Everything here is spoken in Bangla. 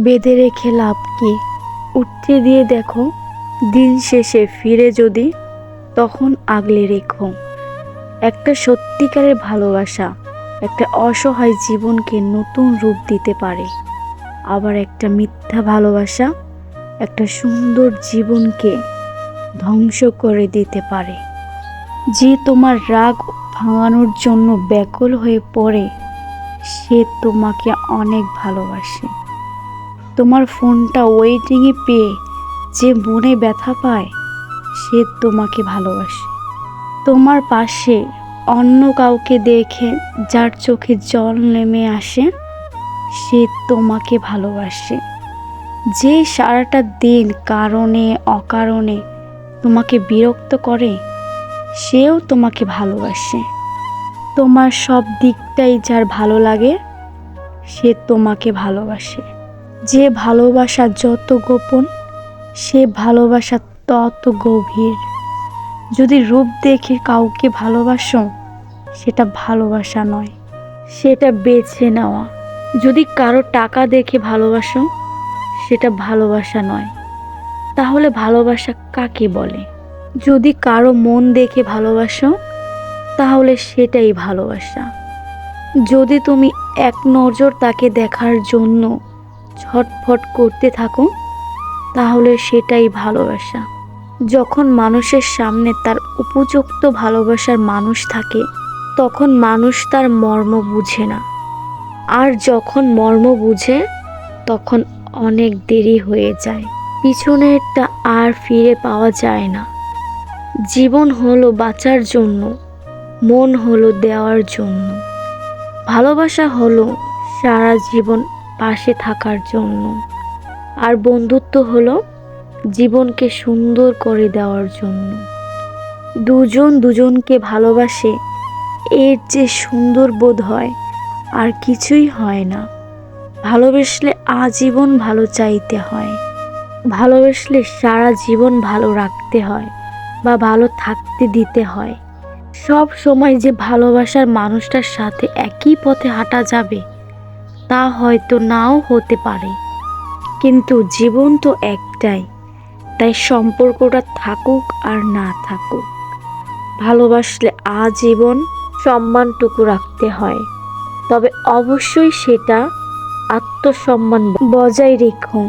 বেঁধে রেখে লাভ কি? উঠতে দিয়ে দেখো, দিন শেষে ফিরে যদি, তখন আগলে রেখো। একটা সত্যিকারের ভালোবাসা, একটা অসহায় জীবনকে নতুন রূপ দিতে পারে। আবার একটা মিথ্যা ভালোবাসা, একটা সুন্দর জীবনকে ধ্বংস করে দিতে পারে। যে তোমার রাগ ভাঙানোর জন্য ব্যাকুল হয়ে পড়ে, সে তোমাকে অনেক ভালোবাসে। তোমার ফোনটা ওয়েটিংয়ে পেয়ে যে মনে ব্যথা পায়, সে তোমাকে ভালোবাসে। তোমার পাশে অন্য কাউকে দেখে যার চোখে জল নেমে আসে, সে তোমাকে ভালোবাসে। যে সারাটা দিন কারণে, অকারণে তোমাকে বিরক্ত করে, সেও তোমাকে ভালোবাসে। তোমার সব দিকটাই যার ভালো লাগে, সে তোমাকে ভালোবাসে। যে ভালোবাসা যত গোপন, সে ভালোবাসা তত গভীর। যদি রূপ দেখে কাউকে ভালোবাসো, সেটা ভালোবাসা নয়, সেটা বেছে নেওয়া। যদি কারও টাকা দেখে ভালোবাসো, সেটা ভালোবাসা নয়। তাহলে ভালোবাসা কাকে বলে? যদি কারও মন দেখে ভালোবাসো, তাহলে সেটাই ভালোবাসা। যদি তুমি এক নজর তাকে দেখার জন্য ছটফট করতে থাকো তাহলে সেটাই ভালোবাসা। যখন মানুষের সামনে তার উপযুক্ত ভালোবাসার মানুষ থাকে, তখন মানুষ তার মর্ম বুঝে না। আর যখন মর্ম বুঝে, তখন অনেক দেরি হয়ে যায়। পিছনেরটা আর ফিরে পাওয়া যায় না। জীবন হলো বাঁচার জন্য, মন হলো দেওয়ার জন্য। ভালোবাসা হলো সারা জীবন পাশে থাকার জন্য। আর বন্ধুত্ব হলো জীবনকে সুন্দর করে দেওয়ার জন্য। দুজন দুজনকে ভালোবাসে, এর যে সুন্দর বোধ হয় আর কিছুই হয় না। ভালোবাসলে আজীবন ভালো চাইতে হয়। ভালোবাসলে সারা জীবন ভালো রাখতে হয় বা ভালো থাকতে দিতে হয়। সব সময় যে ভালোবাসার মানুষটার সাথে একই পথে হাঁটা যাবে তা হয়তো নাও হতে পারে। কিন্তু জীবন তো একটাই, তাই সম্পর্কটা থাকুক আর না থাকুক। ভালোবাসলে আজীবন সম্মানটুকু রাখতে হয়। তবে অবশ্যই সেটা আত্মসম্মান বজায় রেখো।